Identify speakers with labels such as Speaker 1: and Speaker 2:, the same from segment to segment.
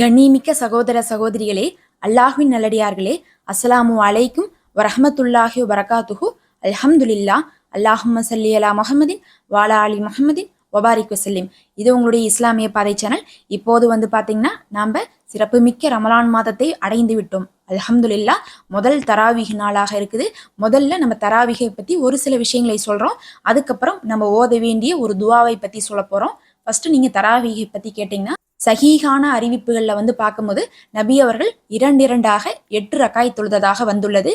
Speaker 1: கண்ணிமிக்க சகோதர சகோதரிகளே அல்லாஹ்வின் நல்லடியார்களே அஸ்ஸலாமு அலைக்கும் வரஹமத்துல்லாஹி வரகாத்துஹு அல்ஹம்துலில்லா அல்லாஹும்ம சல்லி அலா முகமதின் வாலா அலி முகமதின் ஒபாரிக் வசல்லிம். இது உங்களுடைய இஸ்லாமிய பாதை சேனல். இப்போது வந்து பார்த்தீங்கன்னா நாம் சிறப்புமிக்க ரமலான் மாதத்தை அடைந்து விட்டோம். அல்ஹம்துல்லா முதல் தராவிக நாளாக இருக்குது. முதல்ல நம்ம தராவிகை பற்றி ஒரு சில விஷயங்களை சொல்கிறோம் அதுக்கப்புறம் நம்ம ஓத வேண்டிய ஒரு துவாவை பற்றி சொல்ல போகிறோம் ஃபஸ்ட்டு நீங்கள் தராவிகை பற்றி கேட்டிங்கன்னா சகீகான அறிவிப்புகளில் வந்து பார்க்கும்போது நபி அவர்கள் இரண்டு இரண்டாக எட்டு ரக்காய் தொழுததாக வந்துள்ளது.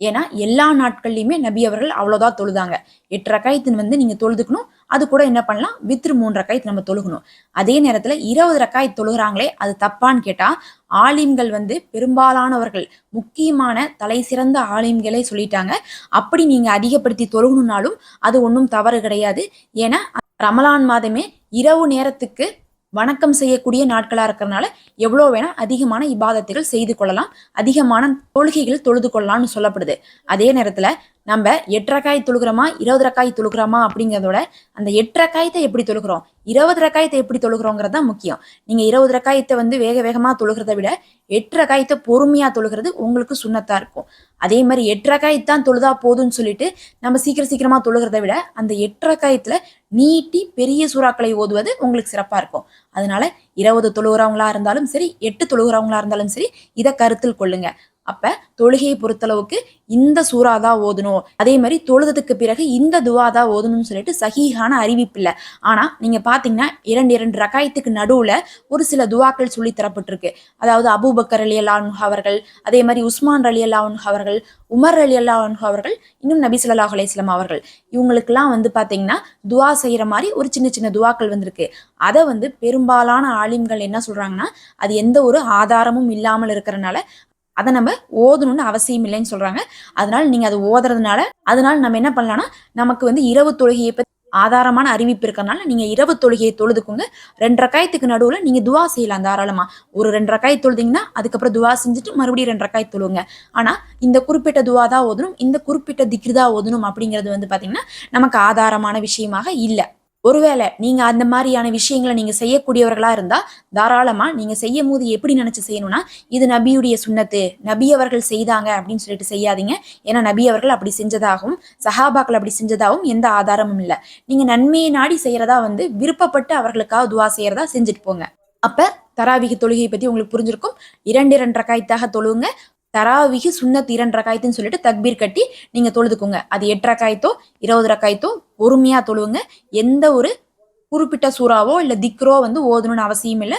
Speaker 1: ஏன்னா எல்லா நாட்கள்லையுமே நபி அவர்கள் அவ்வளோதான் தொழுதாங்க. எட்டு ரக்காயத்தின் வந்து நீங்கள் தொழுதுக்கணும். அது கூட என்ன பண்ணலாம்? வித்ரு மூணு ரக்காயத்து நம்ம தொழுகணும். அதே நேரத்தில் இருபது ரக்காய் தொழுகிறாங்களே அது தப்பான்னு கேட்டால் ஆலிம்கள் வந்து பெரும்பாலானவர்கள் முக்கியமான தலை சிறந்த ஆலிம்களே சொல்லிட்டாங்க. அப்படி நீங்கள் அதிகப்படுத்தி தொழுகணும்னாலும் அது ஒன்றும் தவறு கிடையாது. ஏன்னா ரமலான் மாதமே இரவு நேரத்துக்கு வணக்கம் செய்யக்கூடிய நாட்களாக இருக்கிறனால எவ்வளோ வேணால் அதிகமான இபாதத்துகள் செய்து கொள்ளலாம். அதிகமான தொழுகைகள் தொழுது கொள்ளலாம்னு சொல்லப்படுது. அதே நேரத்தில் நம்ம எட்டரைக்காய் தொழுகிறோமா? இருபது ரக்காய் தொழுகிறோமா? அப்படிங்கிறதோட அந்த எட்டரைக்காயத்தை எப்படி தொழுகிறோம்? இருபது ரக்காயத்தை எப்படி தொழுகிறோங்கிறது தான் முக்கியம். நீங்கள் இருபது ரக்காயத்தை வந்து வேக வேகமாக தொழுகிறத விட எட்டரைக்காயத்தை பொறுமையாக தொழுகிறது உங்களுக்கு சுண்ணத்தாக இருக்கும். அதே மாதிரி எட்டு தான் தொழுதா போதும்னு சொல்லிட்டு நம்ம சீக்கிரம் சீக்கிரமாக தொழுகிறத விட அந்த எட்டரைக்காயத்தில் நீட்டி பெரிய சூறாக்களை ஓதுவது உங்களுக்கு சிறப்பாக இருக்கும். அதனால இருபது தொழுகிறவங்களா இருந்தாலும் சரி எட்டு தொழுகிறவங்களா இருந்தாலும் சரி இதை கருத்தில் கொள்ளுங்கள் அப்ப தொழுகையை பொறுத்தளவுக்கு இந்த சூறா தான் ஓதணும். அதே மாதிரி தொழுதத்துக்கு பிறகு இந்த துவா தான் ஓதணும்னு சொல்லிட்டு சகிஹான அறிவிப்பு இல்லை. ஆனா நீங்க பாத்தீங்கன்னா இரண்டு இரண்டு ரகாயத்துக்கு நடுவுல ஒரு சில துவாக்கள் சொல்லி தரப்பட்டிருக்கு. அதாவது அபூபக்கர் அலி அல்லாஹ் அவர்கள் அதே மாதிரி உஸ்மான் அலி அல்லாஹ் அவர்கள் உமர் அலி அல்லாஹ் அவர்கள் இன்னும் நபி சொல்லாஹ் அலையம் அவர்கள். இவங்களுக்கெல்லாம் வந்து பாத்தீங்கன்னா துவா செய்யற மாதிரி ஒரு சின்ன சின்ன துவாக்கள் வந்திருக்கு. அதை வந்து பெரும்பாலான ஆலிம்கள் என்ன சொல்றாங்கன்னா அது எந்த ஒரு ஆதாரமும் இல்லாமல் இருக்கிறனால அதை நம்ம ஓதணும்னு அவசியம் இல்லைன்னு சொல்றாங்க. அதனால நீங்க அதை ஓதுறதுனால அதனால நம்ம என்ன பண்ணலாம்னா நமக்கு வந்து இரவு தொழுகையை பத்தி ஆதாரமான அறிவிப்பு இருக்கிறதுனால நீங்க இரவு தொழுகையை தொழுதுக்குங்க. ரெண்டு ரக்காயத்துக்கு நடுவுல நீங்க துவா செய்யலாம் தாராளமா. ஒரு ரெண்டு ரக்காய் தொழுதிங்கன்னா அதுக்கப்புறம் துவா செஞ்சுட்டு மறுபடியும் ரெண்டு ரக்காய் தொழுவுங்க ஆனா இந்த குறிப்பிட்ட துவா தான் ஓதணும் இந்த குறிப்பிட்ட திக்ரு தான் ஓதணும் அப்படிங்கிறது வந்து பாத்தீங்கன்னா நமக்கு ஆதாரமான விஷயமாக இல்லை. ஒருவேளை நீங்க அந்த மாதிரியான விஷயங்களை நீங்க செய்யக்கூடியவர்களா இருந்தா தாராளமா நீங்க செய்யும் போது எப்படி நினைச்சு செய்யணும்னா இது நபியுடைய சுண்ணத்து நபி அவர்கள் செய்தாங்க அப்படின்னு சொல்லிட்டு செய்யாதீங்க. ஏன்னா நபி அவர்கள் அப்படி செஞ்சதாகவும் சஹாபாக்கள் அப்படி செஞ்சதாகவும் எந்த ஆதாரமும் இல்லை. நீங்க நன்மையை நாடி செய்யறதா வந்து விருப்பப்பட்டு அவர்களுக்காக துவா செய்யறதா செஞ்சுட்டு போங்க. அப்ப தராவிக தொழுகையை பத்தி உங்களுக்கு புரிஞ்சிருக்கும். இரண்டு இரண்டு காய்த்தாக தொழுவுங்க. தராவிகி சுண்ணத் இரண்டு ரக்காயத்துன்னு சொல்லிட்டு தக்பீர் கட்டி நீங்க தொழுதுக்குங்க. அது எட்டு ரக்காயத்தோ இருபது ரக்காயத்தோ பொறுமையா தொழுவுங்க. எந்த ஒரு குறிப்பிட்ட சூறாவோ இல்ல திக்ரோ வந்து ஓதணும்னு அவசியம் இல்லை.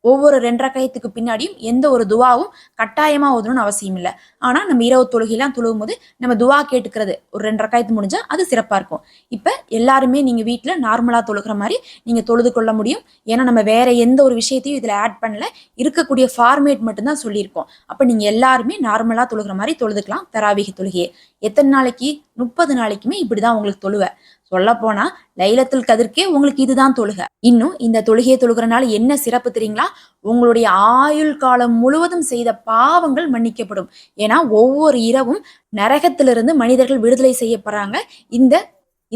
Speaker 1: ஒவ்வொரு ரெண்டரைக்காயத்துக்கு பின்னாடியும் எந்த ஒரு துவாவும் கட்டாயமா ஓதணும்னு அவசியம் இல்லை. ஆனா நம்ம இரவு தொழுகையெல்லாம் தொழுகும் போது நம்ம துவா கேட்டுக்கிறது ஒரு ரெண்டரைக்காயத்து முடிஞ்சா அது சிறப்பா இருக்கும். இப்ப எல்லாருமே நீங்க வீட்டுல நார்மலா தொழுகிற மாதிரி நீங்க தொழுது கொள்ள முடியும். ஏன்னா நம்ம வேற எந்த ஒரு விஷயத்தையும் இதுல ஆட் பண்ணல. இருக்கக்கூடிய ஃபார்மேட் மட்டும்தான் சொல்லியிருக்கோம். அப்ப நீங்க எல்லாருமே நார்மலா தொழுகிற மாதிரி தொழுதுக்கலாம். தராவிக தொழுகையை. எத்தனை நாளைக்கு? முப்பது நாளைக்குமே இப்படிதான் உங்களுக்கு தொழுவ. சொல்ல போனா லைலத்துல் கதிர்க்கே உங்களுக்கு இதுதான் தொழுக. இன்னும் இந்த தொழுகையை தொழுகிறனால என்ன சிறப்பு தெரியுங்களா? உங்களுடைய ஆயுள் காலம் முழுவதும் செய்த பாவங்கள் மன்னிக்கப்படும். ஏன்னா ஒவ்வொரு இரவும் நரகத்திலிருந்து மனிதர்கள் விடுதலை செய்யப்படுறாங்க. இந்த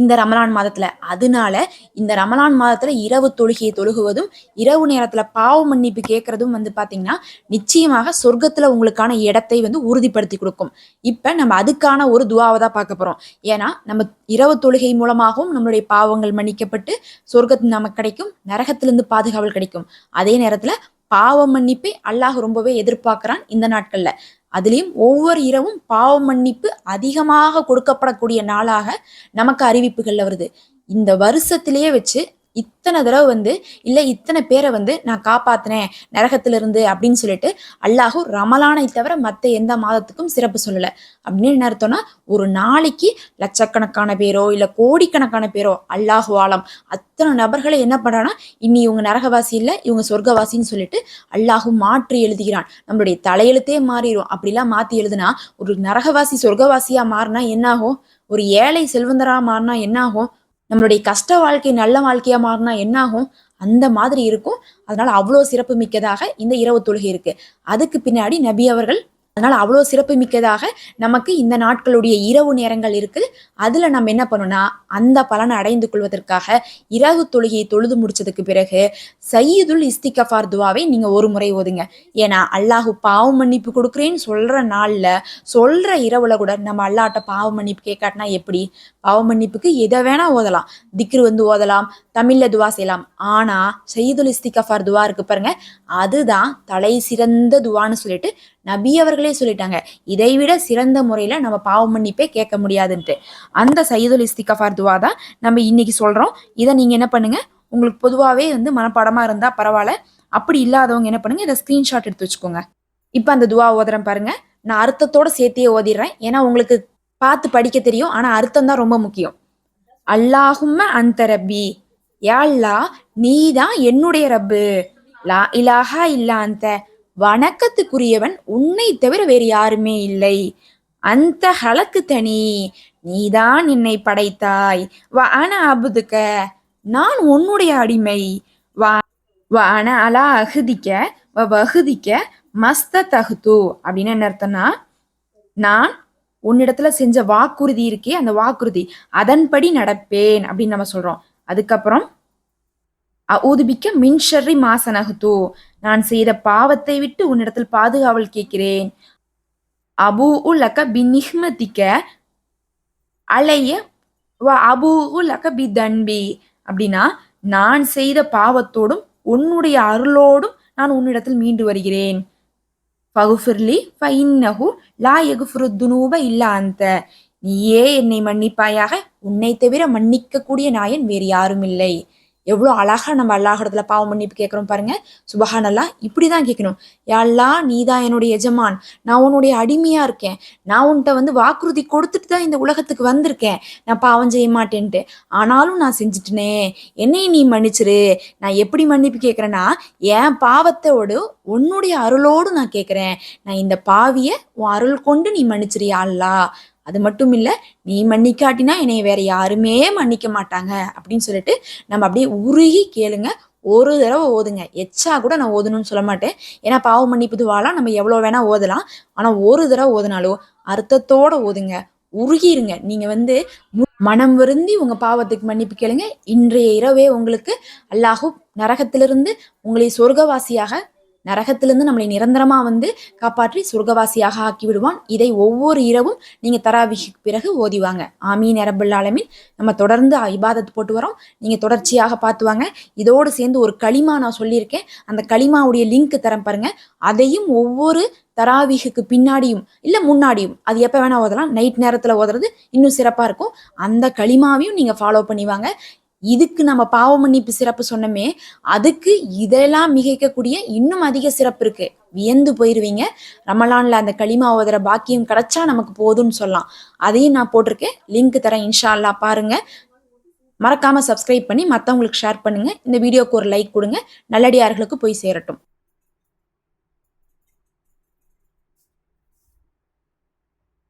Speaker 1: இந்த ரமலான் மாதத்துல. அதனால இந்த ரமலான் மாதத்துல இரவு தொழுகையை தொழுகுவதும் இரவு நேரத்துல பாவ மன்னிப்பு கேட்கறதும் வந்து பாத்தீங்கன்னா நிச்சயமாக சொர்க்கத்துல உங்களுக்கான இடத்தை வந்து உறுதிப்படுத்தி கொடுக்கும். இப்ப நம்ம அதுக்கான ஒரு துவாவை தான் பார்க்க போறோம். ஏன்னா நம்ம இரவு தொழுகை மூலமாகவும் நம்மளுடைய பாவங்கள் மன்னிக்கப்பட்டு சொர்க்கத்து நமக்கு கிடைக்கும் நரகத்திலிருந்து பாதுகாவல் கிடைக்கும். அதே நேரத்துல பாவ மன்னிப்பை அல்லாஹ் ரொம்பவே எதிர்பார்க்கிறான் இந்த நாட்கள்ல. அதுலேயும் ஒவ்வொரு இரவும் பாவ மன்னிப்பு அதிகமாக கொடுக்கப்படக்கூடிய நாளாக நமக்கு அறிவிப்புகளில் வருது. இந்த வருஷத்திலேயே வச்சு இத்தனை தடவை வந்து இல்லை இத்தனை பேரை வந்து நான் காப்பாத்தினேன் நரகத்திலிருந்து அப்படின்னு சொல்லிட்டு அல்லாஹூ ரமலானை தவிர மற்ற எந்த மாதத்துக்கும் சிறப்பு சொல்லலை. அப்படின்னு என்ன அர்த்தம்னா ஒரு நாளைக்கு லட்சக்கணக்கான பேரோ இல்லை கோடிக்கணக்கான பேரோ அல்லாஹு ஆலம் அத்தனை நபர்களை என்ன பண்ணுறான்னா இனி இவங்க நரகவாசி இல்லை இவங்க சொர்க்கவாசின்னு சொல்லிட்டு அல்லாஹு மாற்றி எழுதுகிறான். நம்மளுடைய தலையெழுத்தே மாறிடும் அப்படிலாம் மாற்றி எழுதுனா ஒரு நரகவாசி சொர்க்கவாசியாக மாறினா என்னாகும்? ஒரு ஏழை செல்வந்தராக மாறினா என்னாகும்? நம்மளுடைய கஷ்ட வாழ்க்கை நல்ல வாழ்க்கையா மாறினா என்னாகும்? அந்த மாதிரி இருக்கும். அதனால அவ்வளோ சிறப்பு மிக்கதாக இந்த இரவு தொழுகை இருக்கு. அதுக்கு பின்னாடி நபி அவர்கள் அதனால் அவ்வளோ சிறப்பு மிக்கதாக நமக்கு இந்த நாட்களுடைய இரவு நேரங்கள் இருக்குது. அதில் நம்ம என்ன பண்ணணும்னா அந்த பலனை அடைந்து கொள்வதற்காக இரவு தொழுகையை தொழுது முடிச்சதுக்கு பிறகு சையீதுல் இஸ்திகஃபார் துவாவை நீங்கள் ஒரு முறை ஓதுங்க. ஏன்னா அல்லாஹு பாவம் மன்னிப்பு கொடுக்குறேன்னு சொல்கிற நாளில் சொல்கிற இரவில் கூட நம்ம அல்லாட்ட பாவம் மன்னிப்பு கேட்காட்டினா எப்படி? பாவம் மன்னிப்புக்கு எதை வேணால் ஓதலாம். திக்ரு வந்து ஓதலாம் தமிழில் துவா செய்யலாம். ஆனால் சையீதுல் இஸ்திகஃபார் துவா இருக்கு பாருங்க அதுதான் தலை சிறந்த துவான்னு சொல்லிட்டு நபி அவர்களே சொல்லிட்டாங்க இதைவிட சிறந்த முறையில் நம்ம பாவ மன்னிப்பே கேட்க முடியாதுன்ட்டு. அந்த சையதுல் இஸ்திகஃபார் துவா தான் நம்ம இன்னைக்கு சொல்கிறோம் இதை நீங்கள் என்ன பண்ணுங்க உங்களுக்கு பொதுவாகவே வந்து மனப்பாடமாக இருந்தால் பரவாயில்ல. அப்படி இல்லாதவங்க என்ன பண்ணுங்க இதை ஸ்க்ரீன்ஷாட் எடுத்து வச்சுக்கோங்க. இப்போ அந்த துவா ஓதுறேன் பாருங்க. நான் அர்த்தத்தோட சேர்த்தியே ஓதிடுறேன். ஏன்னா உங்களுக்கு பார்த்து படிக்க தெரியும். ஆனால் அர்த்தம் தான் ரொம்ப முக்கியம். அல்லாஹும்ம அந்த ரப்பி. யா அல்லா நீ தான் என்னுடைய ரப்பு. லா இலாஹா இல்லா அந்த வணக்கத்துக்குரியவன் உன்னை தவிர வேறு யாருமே இல்லை. அந்த ஹலக்கு தனி. நீதான் என்னை படைத்தாய். வ அன அபுதுக்க நான் உன்னுடைய அடிமை. வ அன அலா அகுதிக்க வ வகுதிக்க மஸ்த தகுத்து அப்படின்னு என்ன அர்த்தம்னா நான் உன்னிடத்துல செஞ்ச வாக்குறுதி இருக்கே அந்த வாக்குறுதி அதன்படி நடப்பேன் அப்படின்னு நம்ம சொல்றோம். அதுக்கப்புறம் ஊதுபிக்க மின்ஷர்ரி மாசனகுத்து நான் செய்த பாவத்தை விட்டு உன்னிடத்தில் பாதுகாவல் கேட்கிறேன். அபு உலக பின்னிஹ்மதிக்க அலைய வ அபு உலக பி தன்பி. அப்படின்னா நான் செய்த பாவத்தோடும் உன்னுடைய அருளோடும் நான் உன்னிடத்தில் மீண்டு வருகிறேன். ஃபகுஃபிர்லி ஃபைன்னஹு லா எகுஃபுரு துனூப இல்லா அந்த. நீயே என்னை மன்னிப்பாயாக உன்னை தவிர மன்னிக்கக்கூடிய நாயன் வேறு யாரும் இல்லை. எவ்வளோ அழகா நம்ம அல்லாஹிடத்துல பாவம் மன்னிப்பு கேட்குறோம் பாருங்க. சுபஹானல்லா இப்படி தான் கேட்கணும் யாழ்லா நீ தான் என்னுடைய எஜமான். நான் உன்னுடைய அடிமையாக இருக்கேன். நான் உன்கிட்ட வந்து வாக்குறுதி கொடுத்துட்டு தான் இந்த உலகத்துக்கு வந்திருக்கேன். நான் பாவம் செய்ய மாட்டேன்ட்டு. ஆனாலும் நான் செஞ்சுட்டேனே. என்னையும் நீ மன்னிச்சிரு. நான் எப்படி மன்னிப்பு கேட்குறேன்னா என் பாவத்தோடு உன்னுடைய அருளோடு நான் கேட்குறேன் நான் இந்த பாவியை உன் அருள் கொண்டு நீ மன்னிச்சிரியா அல்லா. அது மட்டும் இல்லை நீ மன்னிக்காட்டினா என்னை வேற யாருமே மன்னிக்க மாட்டாங்க அப்படின்னு சொல்லிட்டு நம்ம அப்படியே உருகி கேளுங்க. ஒரு தடவை ஓதுங்க. எச்சா கூட நான் ஓதணும்னு சொல்ல மாட்டேன். ஏன்னா பாவ மன்னிப்பு துவாலாம் நம்ம எவ்வளோ வேணா ஓதலாம். ஆனால் ஒரு தடவை ஓதுனாலும் அர்த்தத்தோட ஓதுங்க. உருகிருங்க. நீங்கள் வந்து மனம் வருந்தி உங்கள் பாவத்துக்கு மன்னிப்பு கேளுங்க. இன்றைய இரவே உங்களுக்கு அல்லாஹூ நரகத்திலிருந்து உங்களை சொர்க்கவாசியாக நரகத்திலிருந்து நம்மளை நிரந்தரமா வந்து காப்பாற்றி சொர்க்கவாசியாக ஆக்கி விடுவான் இதை ஒவ்வொரு இரவும் நீங்க தராவிக்கு பிறகு ஓதிவாங்க. ஆமீன் அரபுல் நம்ம தொடர்ந்து இபாதத்து போட்டு வரோம். நீங்க தொடர்ச்சியாக பார்த்துவாங்க இதோடு சேர்ந்து ஒரு களிமா நான் சொல்லியிருக்கேன். அந்த களிமாவுடைய லிங்க் தரம் பாருங்க. அதையும் ஒவ்வொரு தராவீகுக்கு பின்னாடியும் இல்லை முன்னாடியும் அது எப்போ வேணால் ஓதலாம். நைட் நேரத்தில் ஓதுறது இன்னும் சிறப்பாக இருக்கும். அந்த களிமாவையும் நீங்கள் ஃபாலோ பண்ணிவாங்க இதுக்கு நம்ம பாவ மன்னிப்பு சிறப்பு சொன்னமே அதுக்கு இதெல்லாம் மிகைக்கக்கூடிய இன்னும் அதிக சிறப்பு இருக்கு. வியந்து போயிருவீங்க. ரமலான்ல அந்த களிமா ஓதுற பாக்கியம் கிடைச்சா நமக்கு போதும்னு சொல்லலாம். அதையும் நான் போட்டிருக்கேன். லிங்க் தரேன் இன்ஷா அல்லா பாருங்க. மறக்காம சப்ஸ்கிரைப் பண்ணி மற்றவங்களுக்கு ஷேர் பண்ணுங்க. இந்த வீடியோக்கு ஒரு லைக் கொடுங்க. நல்லடியார்களுக்கு போய் சேரட்டும்.